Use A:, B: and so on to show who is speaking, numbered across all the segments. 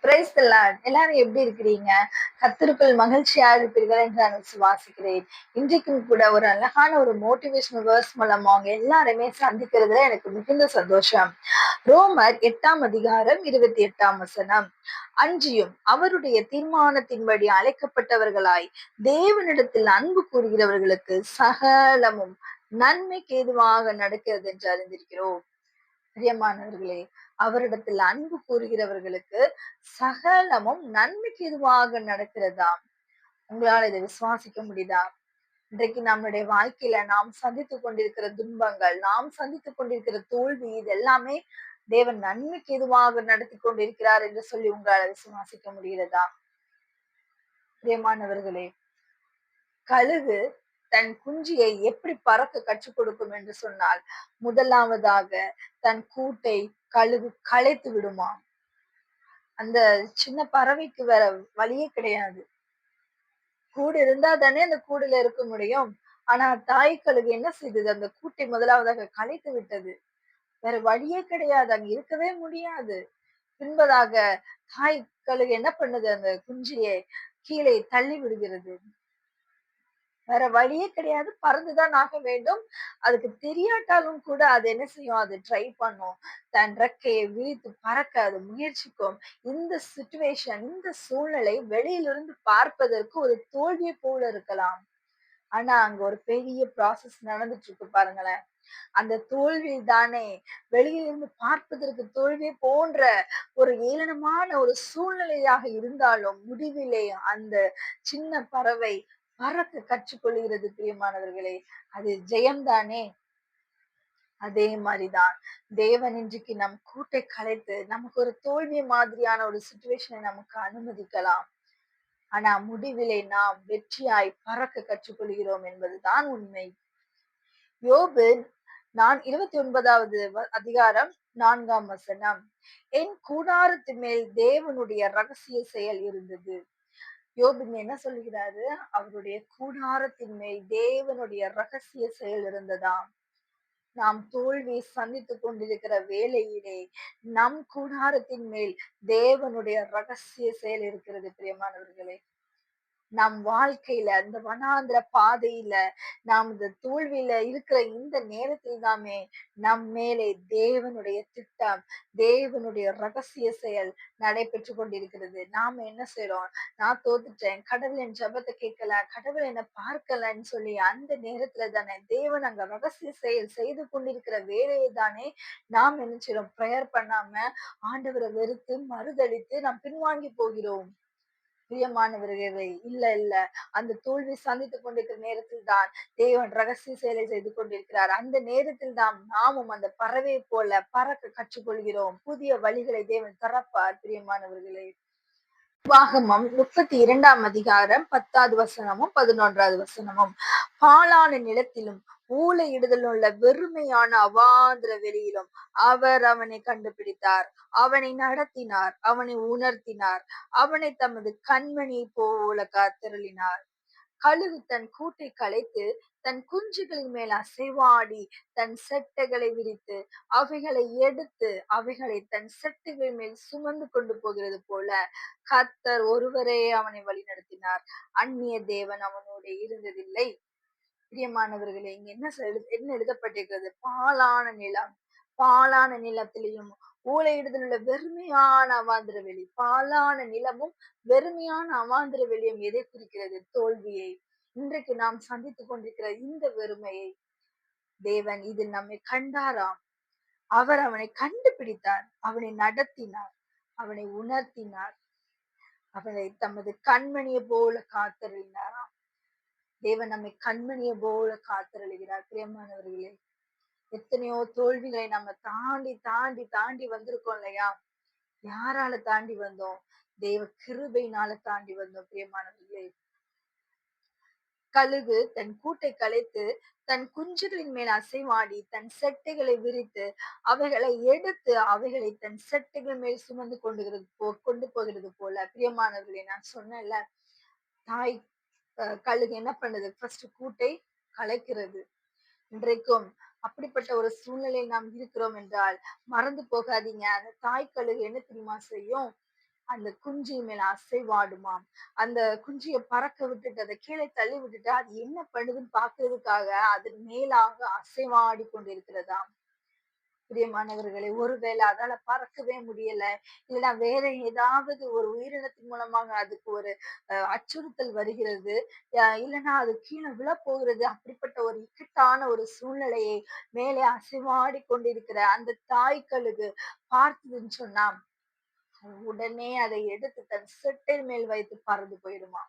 A: Price எல்லாரும் எப்படி இருக்கிறீங்க? கத்திருப்பில் மகிழ்ச்சியா இருப்பீர்கள் என்று நான் சுவாசிக்கிறேன் இன்றைக்கும் கூட ஒரு அழகான ஒரு மோட்டிவேஷனல் வேர்ஸ் மூலம் அவங்க எல்லாருமே சந்திக்கிறதுல எனக்கு மிகுந்த சந்தோஷம். ரோமர் எட்டாம் அதிகாரம் இருபத்தி எட்டாம் வசனம். அன்றியும் அவருடைய தீர்மானத்தின்படி அழைக்கப்பட்டவர்களாய் தேவனிடத்தில் அன்பு கூறுகிறவர்களுக்கு சகலமும் நன்மைக்கு ஏதுவாக நடக்கிறது என்று அறிந்திருக்கிறோம். பிரியமானவர்களே அவரிடத்தில் அன்பு கூறுகிறவர்களுக்கு சகலமும் நன்மைக்கு எதுவாக நடக்கிறதாம் உங்களால் இதை விசுவாசிக்க முடியுதா? இன்றைக்கு நம்மளுடைய வாழ்க்கையில நாம் சந்தித்து கொண்டிருக்கிற துன்பங்கள் நாம் சந்தித்து கொண்டிருக்கிற தோல்வி இது எல்லாமே தேவன் நன்மைக்கு எதுவாக நடத்தி கொண்டிருக்கிறார் என்று சொல்லி உங்களால் விசுவாசிக்க முடிகிறதா? பிரியமானவர்களே கழுகு தன் குஞ்சியை எப்படி பறக்க கற்றுக் கொடுக்கும் என்று சொன்னால் முதலாவதாக தன் கூட்டை கழுகு களைத்து விடுமாம் அந்த சின்ன பறவைக்கு வேற வழியே கிடையாது. கூடு இருந்தா தானே அந்த கூடுல இருக்க முடியும். ஆனா தாய் கழுகு என்ன செய்தது? அந்த கூட்டை முதலாவதாக களைத்து விட்டது. வேற வழியே கிடையாது. அங்க இருக்கவே முடியாது. பின்பதாக தாய் கழுகு என்ன பண்ணுது? அந்த குஞ்சியை கீழே தள்ளி விடுகிறது. வேற வழியே கிடையாது. பறந்துதான் ஆக வேண்டும். அதுக்கு தெரியாட்டாலும் கூட அது என்ன செய்யும்? அது ட்ரை பண்ணும். தன் ரெக்கையை விரித்து பறக்க அது முயற்சிக்கும். இந்த சுச்சுவேஷன் இந்த சூழ்நிலை வெளியிலிருந்து பார்ப்பதற்கு ஒரு தோல்வியை போல இருக்கலாம். ஆனா அங்க ஒரு பெரிய ப்ராசஸ் நடந்துட்டு இருக்கு பாருங்களேன். அந்த தோல்வி தானே வெளியிலிருந்து பார்ப்பதற்கு தோல்வி போன்ற ஒரு ஏளனமான ஒரு சூழ்நிலையாக இருந்தாலும் முடிவிலே அந்த சின்ன பறவை பறக்க கற்றுக்கொள்கிறது பிரியமானவர்களே. அது ஜெயம்தானே? அதே மாதிரிதான். தேவன் இன்றைக்கு நம் கூட்டை கலைத்து நமக்கு ஒரு தோல்வி மாதிரியான ஒரு சுச்சுவேஷனை நமக்கு அனுமதிக்கலாம். ஆனா முடிவிலே நாம் வெற்றியாய் பறக்க கற்றுக்கொள்கிறோம் என்பதுதான் உண்மை. யோபு நான் இருபத்தி ஒன்பதாவது அதிகாரம் நான்காம் வசனம். என் கூடாரத்து மேல் தேவனுடைய ரகசிய செயல் இருந்தது. யோபின் என்ன சொல்லுகிறாரு? அவருடைய கூடாரத்தின் மேல் தேவனுடைய ரகசிய செயல் இருந்ததாம் நாம் தோல்வி சந்தித்து கொண்டிருக்கிற வேலையிலே நம் கூடாரத்தின் மேல் தேவனுடைய ரகசிய செயல் இருக்கிறது பிரியமானவர்களே. நம் வாழ்க்கையில அந்த வனாந்திர பாதையில நாம் இந்த தோல்வியில இருக்கிற இந்த நேரத்தில் தாமே நம் மேலே தேவனுடைய திட்டம் தேவனுடைய ரகசிய செயல் நடைபெற்று கொண்டிருக்கிறது. நாம என்ன செய்யறோம் நான் தோத்துட்டேன். கடவுள் என் ஜபத்தை கேட்கல. கடவுள் என்ன பார்க்கலன்னு சொல்லி அந்த நேரத்துல தானே தேவன் அங்க ரகசிய செயல் செய்து கொண்டிருக்கிற வேலையை தானே நாம் என்ன செய்யறோம் ப்ரேயர் பண்ணாம ஆண்டவரை வெறுத்து மறுதளித்து நாம் பின்வாங்கி போகிறோம். பிரியமானவர்களே இல்ல இல்ல. அந்த தோல்வி சந்தித்து கொண்டிருக்கிற நேரத்தில் தான் தேவன் ரகசிய செயலை செய்து கொண்டிருக்கிறார். அந்த நேரத்தில் தான் நாமும் அந்த பறவை போல பறக்க கற்றுக்கொள்கிறோம். புதிய வழிகளை தேவன் தரப்பார் பிரியமானவர்களே. வாகமம் முப்பத்தி இரண்டாம் அதிகாரம் பத்தாவது வசனமும் பதினொன்றாவது வசனமும். பாலான நிலத்திலும் ஊழையிடுதல் உள்ள வெறுமையான அவாந்திர வெளியிலும் அவர் அவனை கண்டுபிடித்தார். அவனை நடத்தினார் அவனை உணர்த்தினார் அவனை தமது கண்மணி போல காத்திரளினார். கழுகு தன் கூட்டை களைத்து தன் குஞ்சுகளின் மேல் அசைவாடி தன் செட்டைகளை விரித்து அவைகளை எடுத்து அவைகளை தன் செட்டுகள் மேல் சுமந்து கொண்டு போகிறது போல கத்தர் ஒருவரே அவனை வழிநடத்தினார். அந்நிய தேவன் அவனோட இருந்ததில்லை. பிரியமானவர்களே இங்க என்ன என்ன எழுதப்பட்டிருக்கிறது? பாலான நிலம். பாலான நிலத்திலையும் ஊழையிடுதல் உள்ள வெறுமையான அவாந்திர வெளி. பாலான நிலமும் வெறுமையான அவாந்திர வெளியும் எதை குறிக்கிறது? தோல்வியை. இன்றைக்கு நாம் சந்தித்துக் கொண்டிருக்கிற இந்த வெறுமையை தேவன் இதில் நம்மை கண்டாராம். அவர் அவனை கண்டுபிடித்தார். அவனை நடத்தினார். அவனை உணர்த்தினார். அவனை தமது கண்மணியை போல காத்தறிந்தார் தேவன் நம்மை கண்மணியை போல காத்திரழுகிறார் பிரியமானவர்களே எத்தனையோ தோல்விகளை நம்ம தாண்டி தாண்டி தாண்டி வந்திருக்கோம் இல்லையா? யாரால தாண்டி வந்தோம்? தேவ கிருபையினால தாண்டி வந்தோம் பிரியமானவர்களே. கழுகு தன் கூட்டை கலைத்து தன் குஞ்சுகளின் மேல் அசைவாடி தன் செட்டைகளை விரித்து அவைகளை எடுத்து அவைகளை தன் செட்டைகள் மேல் சுமந்து கொண்டுகிறது போ கொண்டு போகிறது போல. பிரியமானவர்களே நான் சொன்னேன்ல தாய் கழுகு என்ன பண்ணுது? ஃபர்ஸ்ட் கூட்டை கலைக்கிறது. இன்றைக்கும் அப்படிப்பட்ட ஒரு சூழ்நிலை நாம் இருக்கிறோம் என்றால் மறந்து போகாதீங்க. அந்த தாய் கழுகு என்ன தெரியுமா செய்யும்? அந்த குஞ்சி மேல அசைவாடுமாம் அந்த குஞ்சிய பறக்க விட்டுட்டு அதை கீழே தள்ளி விட்டுட்டு அது என்ன பண்ணுதுன்னு பாக்குறதுக்காக அது மேலாக அசைவாடி கொண்டிருக்கிறதாம் பிரியமானவர்களை ஒருவேளை அதால பறக்கவே முடியல இல்லைன்னா வேற ஏதாவது ஒரு உயிரினத்தின் மூலமாக அதுக்கு ஒரு அச்சுறுத்தல் வருகிறது அஹ், இல்லைன்னா அது கீழே விழப்போகிறது அப்படிப்பட்ட ஒரு இக்கட்டான ஒரு சூழ்நிலையை மேலே அசைவாடி கொண்டிருக்கிற அந்த தாய்க்களுக்கு பார்த்ததுன்னு சொன்னா உடனே அதை எடுத்து தன் செட்டில் மேல் வைத்து பறந்து போயிடுமா?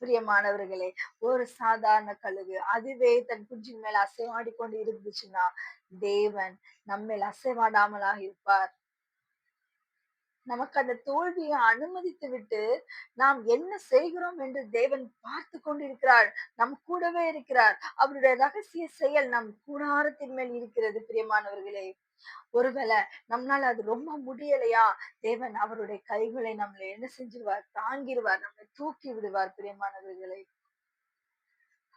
A: பிரியமானவர்களே ஒரு சாதாரண கழுகு அதுவே தன் குஞ்சின் மேல் அசைவாடி கொண்டு இருந்துச்சுன்னா தேவன் நம்மேல் அசைவாடாமலாக இருப்பார். நமக்கு அந்த தோல்வியை அனுமதித்து விட்டு நாம் என்ன செய்கிறோம் என்று தேவன் பார்த்து கொண்டிருக்கிறார். நம் கூடவே இருக்கிறார். அவருடைய ரகசிய செயல் நம் கூடாரத்தின் மேல் இருக்கிறது பிரியமானவர்களே. ஒருவேளை நம்மளால அது ரொம்ப முடியலையா? தேவன் அவருடைய கைகளை நம்மளை என்ன செஞ்சிருவார்? தாங்கிடுவார் நம்மளை தூக்கி விடுவார் பிரியமானவர்களை.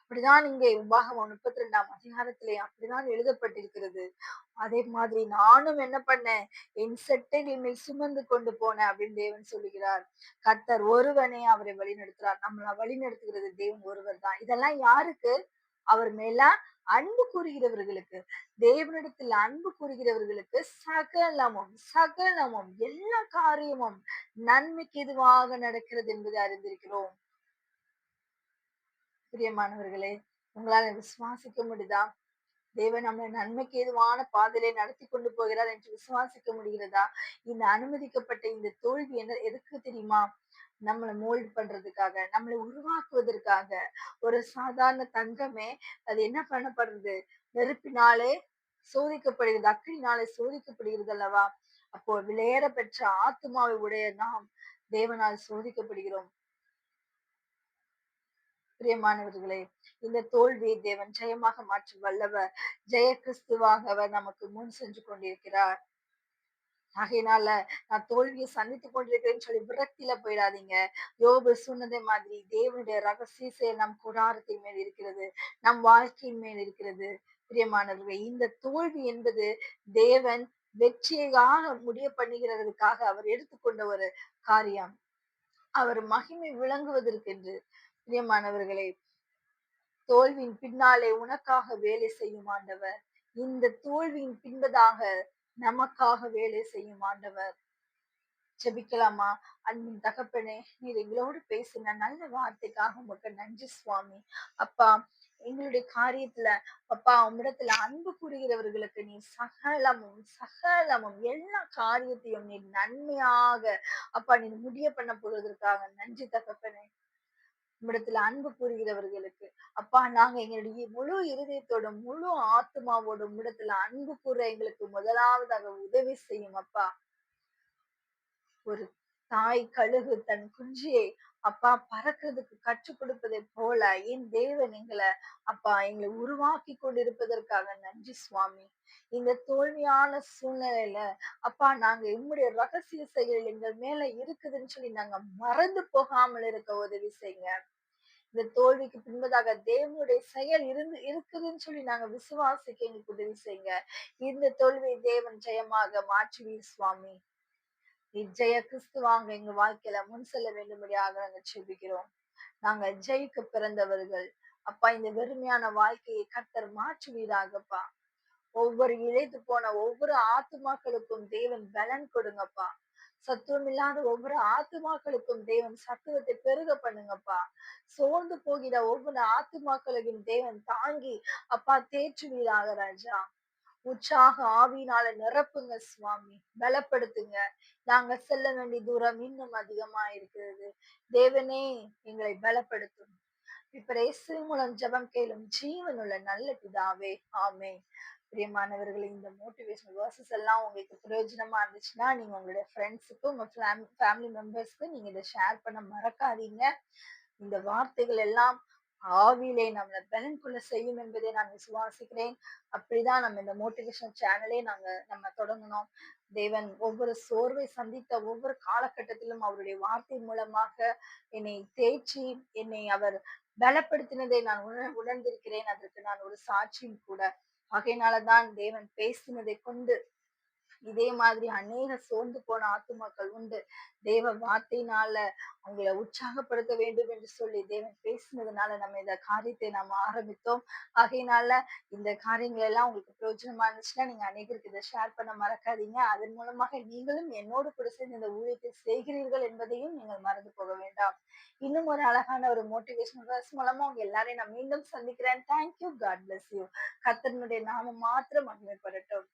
A: அப்படிதான் இங்கே உபாகமம் முப்பத்தி ரெண்டாம் அதிகாரத்திலே அப்படிதான் எழுதப்பட்டிருக்கிறது. அதே மாதிரி நானும் என்ன பண்ணேன்? என் செட்டைகள் மேல் சுமந்து கொண்டு போனேன் அப்படின்னு தேவன் சொல்லுகிறார். கர்த்தர் ஒருவனே அவரை வழிநடத்துறார் நம்மள வழிநடத்துகிறது தேவன் ஒருவர் தான் இதெல்லாம் யாருக்கு? அவர் மேல அன்பு கூறுகிறவர்களுக்கு. தேவனிடத்தில் அன்பு கூறுகிறவர்களுக்கு சகலமும் சகலமும் எல்லா காரியமும் நன்மைக்கு எதுவாக நடக்கிறது என்பதை அறிந்திருக்கிறோம். பிரியமானவர்களே உங்களால் விசுவாசிக்க முடியுதா? தேவன் நம்மளை நன்மைக்கு ஏதுவான பாதையிலே நடத்தி கொண்டு போகிறார் என்று விசுவாசிக்க முடிகிறதா? இந்த அனுமதிக்கப்பட்ட இந்த தோல்வி என்ன எதுக்கு தெரியுமா? நம்மளை மோல்டு பண்றதுக்காக நம்மளை உருவாக்குவதற்காக. ஒரு சாதாரண தங்கமே அது என்ன பண்ணப்படுறது? நெருப்பினாலே சோதிக்கப்படுகிறது அக்கினாலே சோதிக்கப்படுகிறது அல்லவா? அப்போ விளையேற பெற்ற ஆத்மாவை உடைய நாம் தேவனால் சோதிக்கப்படுகிறோம். பிரியமானவர்களே இந்த தோல்வியை தேவன் ஜெயமாக மாற்ற வல்லவர் ஜெய கிறிஸ்துவாக அவர் நமக்கு முன் சென்று கொண்டிருக்கிறார். ஆகையினால நான் தோல்வியை சந்தித்துக் கொண்டிருக்கிறேன்னு சொல்லி விரக்தியில போயிடாதீங்க. யோபு சொன்னதே மாதிரி தேவனுடைய ரகசிய செயல் நம் குடாரத்தின் மேல் இருக்கிறது நம் வாழ்க்கையின் மேல் இருக்கிறது. பிரியமானவர்களே இந்த தோல்வி என்பது தேவன் வெற்றியாக முடிய பண்ணுகிறதுக்காக அவர் எடுத்துக்கொண்ட ஒரு காரியம். அவர் மகிமை விளங்குவதற்கென்று பிரியமானவர்களே தோல்வியின் பின்னாலே உனக்காக வேலை செய்யும் ஆண்டவர். இந்த தோல்வியின் பின்பதாக நமக்காக வேலை செய்யும் ஆண்டவர். ஜெபிக்கலாமா? அன்பின் தகப்பனே நீர் எங்களோடு பேசின நல்ல வார்த்தைக்காக உங்களுக்கு நன்றி சுவாமி. அப்பா எங்களுடைய காரியத்துல அப்பா உம்மிடத்துல அன்பு கூறுகிறவர்களுக்கு நீ சகலமும் சகலமும் எல்லா காரியத்தையும் நீ நன்மையாக அப்பா நீ முடிய பண்ண போவதற்காக நன்றி தகப்பனே. நம்மிடத்துல அன்பு கூறுகிறவர்களுக்கு அப்பா நாங்க எங்களுடைய முழு இருதயத்தோட முழு ஆத்மாவோட உம்மிடத்துல அன்பு கூற எங்களுக்கு முதலாவதாக உதவி செய்யும் அப்பா. ஒரு தாய் கழுகு தன் குஞ்சியை அப்பா பறக்கிறதுக்கு கற்றுக் கொடுப்பதை போல என் தேவன் எங்களை அப்பா எங்களை உருவாக்கி கொண்டிருப்பதற்காக நன்றி சுவாமி. இந்த தோல்வியான சூழ்நிலையில அப்பா நாங்க எம்முடைய ரகசிய செயல் எங்கள் மேல இருக்குதுன்னு சொல்லி நாங்க மறந்து போகாமல் இருக்க உதவி செய்யுங்க. இந்த தோல்விக்கு பின்பதாக தேவனுடைய செயல் இருந்து இருக்குதுன்னு சொல்லி நாங்க விசுவாசிக்க எங்களுக்கு உதவி செய்யுங்க. இந்த தோல்வியை தேவன் ஜெயமாக மாற்றுவீர் சுவாமி. ஜெய கிறிஸ்துவாங்க எங்க வாழ்க்கையில முன் செல்ல வேண்டும்படியாக நாங்க செபிக்கிறோம். நாங்க ஜெயிக்க பிறந்தவர்கள். அப்பா இந்த வெறுமையான வாழ்க்கையை கர்த்தர் மாற்றுவீராகப்பா. ஒவ்வொரு இழைத்து போன ஒவ்வொரு ஆத்துமாக்களுக்கும் தேவன் பலன் கொடுங்கப்பா. சத்துவம் இல்லாத ஒவ்வொரு ஆத்துமாக்களுக்கும் தேவன் சத்துவத்தை பெருக பண்ணுங்கப்பா. சோர்ந்து போகிற ஒவ்வொரு ஆத்துமாக்களையும் தேவன் தாங்கி அப்பா தேற்றுவீராக ராஜா. உற்சாக ஆவியினால நிரப்புங்க சுவாமி. பலப்படுத்துங்க. நாங்க செல்ல வேண்டிய தூரம் இன்னும் அதிகமா இருக்கிறது தேவனே எங்களை பலப்படுத்தும். இப்ப இயேசு மூலம் ஜபம் கேளும் ஜீவனுள்ள நல்ல பிதாவே. ஆமே பிரியமானவர்களே இந்த மோட்டிவேஷனல் வேர்சஸ் எல்லாம் உங்களுக்கு பிரயோஜனமா இருந்துச்சுன்னா நீங்க உங்களுடைய ஃப்ரெண்ட்ஸுக்கு உங்க ஃபேமிலி மெம்பர்ஸ்க்கு நீங்க இதை ஷேர் பண்ண மறக்காதீங்க. இந்த வார்த்தைகள் எல்லாம் ஆவியிலே நம்மளை பலன் கொள்ள செய்யும் என்பதை நான் விசுவாசிக்கிறேன். அப்படிதான் நம்ம இந்த மோட்டிவேஷன் சேனலே நாங்க நம்ம தொடங்கணும். தேவன் ஒவ்வொரு சோர்வை சந்தித்த ஒவ்வொரு காலகட்டத்திலும் அவருடைய வார்த்தை மூலமாக என்னை தேய்ச்சி என்னை அவர் பலப்படுத்தினதை நான் உணர் உணர்ந்திருக்கிறேன். அதற்கு நான் ஒரு சாட்சியும் கூட. ஆகையினாலதான் தேவன் பேசினதை கொண்டு இதே மாதிரி அநேக சோர்ந்து போன ஆத்துமாக்கள் உண்டு. தேவ வார்த்தையினால அவங்கள உற்சாகப்படுத்த வேண்டும் என்று சொல்லி தேவன் பேசினதுனால நம்ம இந்த காரியத்தை நாம ஆரம்பித்தோம். ஆகையினால இந்த காரியங்கள் எல்லாம் உங்களுக்கு பிரயோஜனமா இருந்துச்சுன்னா நீங்க அநேகருக்கு இதை ஷேர் பண்ண மறக்காதீங்க. அதன் மூலமாக நீங்களும் என்னோடு கூட சேர்ந்து இந்த ஊழியத்தை செய்கிறீர்கள் என்பதையும் நீங்கள் மறந்து போக வேண்டாம். இன்னும் ஒரு அழகான ஒரு மோட்டிவேஷன் வேர்ஸ் மூலமா உங்க எல்லாரையும் நான் மீண்டும் சந்திக்கிறேன். Thank you God bless you கத்தனுடைய நாம மாத்திரம் மகிமைப்படட்டும்